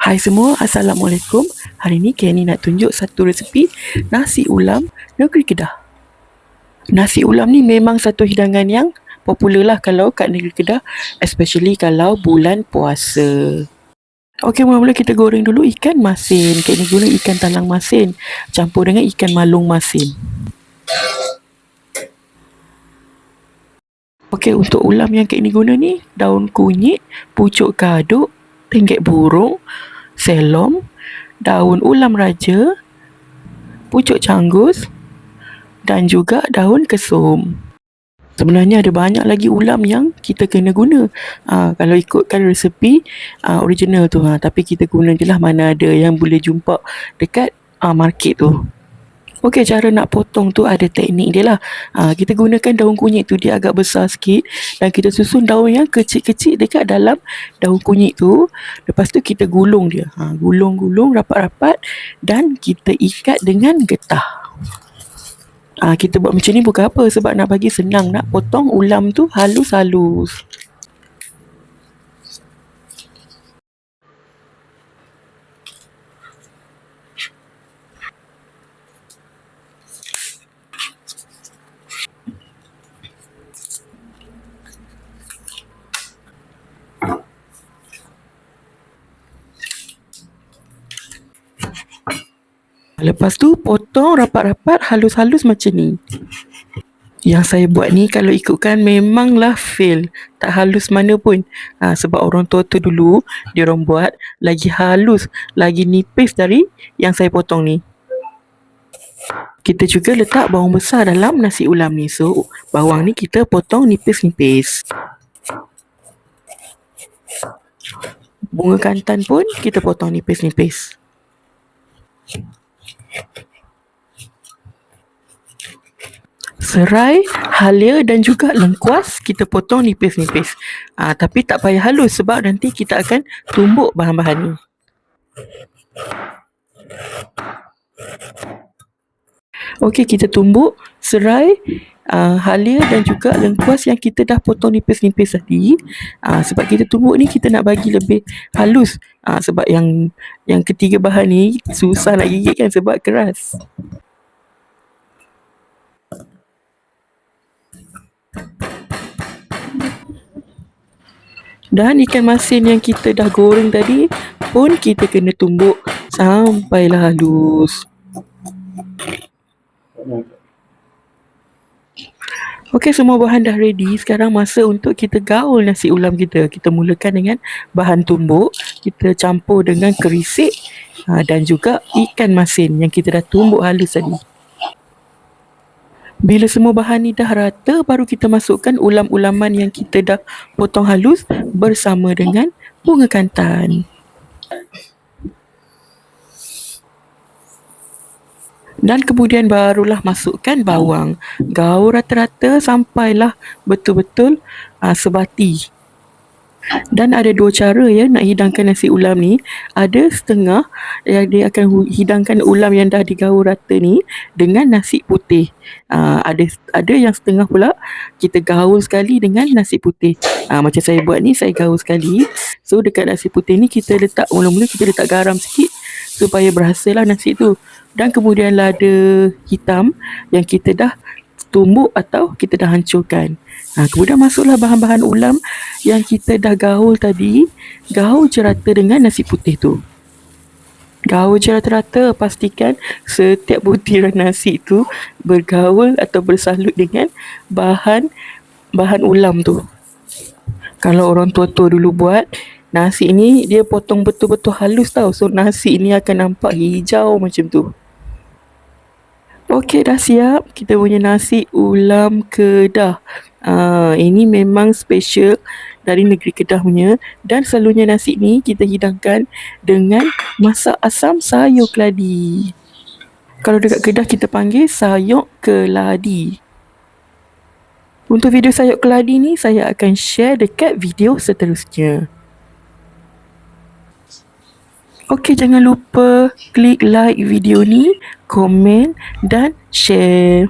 Hai semua, Assalamualaikum. Hari ni Kenny nak tunjuk satu resepi nasi ulam negeri Kedah. Nasi ulam ni memang satu hidangan yang popular lah kalau kat negeri Kedah, especially kalau bulan puasa. Okey, mula-mula kita goreng dulu ikan masin. Kenny guna ikan talang masin campur dengan ikan malung masin. Okey, untuk ulam yang Kenny guna ni, daun kunyit, pucuk kaduk, ringgit burung, selom, daun ulam raja, pucuk canggus dan juga daun kesum. Sebenarnya ada banyak lagi ulam yang kita kena guna. Ha, kalau ikutkan resepi ha, original tu. Ha, tapi kita guna je lah mana ada yang boleh jumpa dekat ha, market tu. Okey, cara nak potong tu ada teknik dia lah. Ha, kita gunakan daun kunyit tu, dia agak besar sikit. Dan kita susun daun yang kecil-kecil dekat dalam daun kunyit tu. Lepas tu kita gulung dia. Ha, gulung-gulung rapat-rapat dan kita ikat dengan getah. Ha, kita buat macam ni bukan apa sebab nak bagi senang nak potong ulam tu halus-halus. Lepas tu potong rapat-rapat halus-halus macam ni. Yang saya buat ni kalau ikutkan memanglah fail. Tak halus mana pun. Ha, sebab orang tua tu dulu dia orang buat lagi halus, lagi nipis dari yang saya potong ni. Kita juga letak bawang besar dalam nasi ulam ni. So, bawang ni kita potong nipis-nipis. Bunga kantan pun kita potong nipis-nipis. Serai, halia dan juga lengkuas kita potong nipis-nipis. Ah, tapi tak payah halus sebab nanti kita akan tumbuk bahan-bahan ni. Okey, kita tumbuk serai, uh, halia dan juga lengkuas yang kita dah potong nipis-nipis tadi. Uh, sebab kita tumbuk ni kita nak bagi lebih halus. Uh, sebab yang yang ketiga bahan ni susah nak gigit kan sebab keras. Dan ikan masin yang kita dah goreng tadi pun kita kena tumbuk sampailah halus. Okey, semua bahan dah ready. Sekarang masa untuk kita gaul nasi ulam kita. Kita mulakan dengan bahan tumbuk. Kita campur dengan kerisik ha, dan juga ikan masin yang kita dah tumbuk halus tadi. Bila semua bahan ni dah rata, baru kita masukkan ulam-ulaman yang kita dah potong halus bersama dengan bunga kantan. Dan kemudian barulah masukkan bawang. Gaul rata-rata sampailah betul-betul uh, sebati. Dan ada dua cara ya nak hidangkan nasi ulam ni. Ada setengah yang dia akan hidangkan ulam yang dah digaul rata ni dengan nasi putih. Uh, ada ada yang setengah pula kita gaul sekali dengan nasi putih. Uh, macam saya buat ni saya gaul sekali. So dekat nasi putih ni kita letak mula-mula kita letak garam sikit supaya berhasillah nasi tu dan kemudian lada hitam yang kita dah tumbuk atau kita dah hancurkan. Ha, kemudian masuklah bahan-bahan ulam yang kita dah gaul tadi. Gaul je rata dengan nasi putih tu. Gaul je rata-rata pastikan setiap butiran nasi tu bergaul atau bersalut dengan bahan bahan ulam tu. Kalau orang tua-tua dulu buat, nasi ni dia potong betul-betul halus tau. So nasi ni akan nampak hijau macam tu. Okey dah siap kita punya nasi ulam Kedah. Uh, ini memang special dari negeri Kedah punya dan selalunya nasi ni kita hidangkan dengan masak asam sayur keladi. Kalau dekat Kedah kita panggil sayur keladi. Untuk video sayur keladi ni saya akan share dekat video seterusnya. Okey, jangan lupa klik like video ni, komen dan share.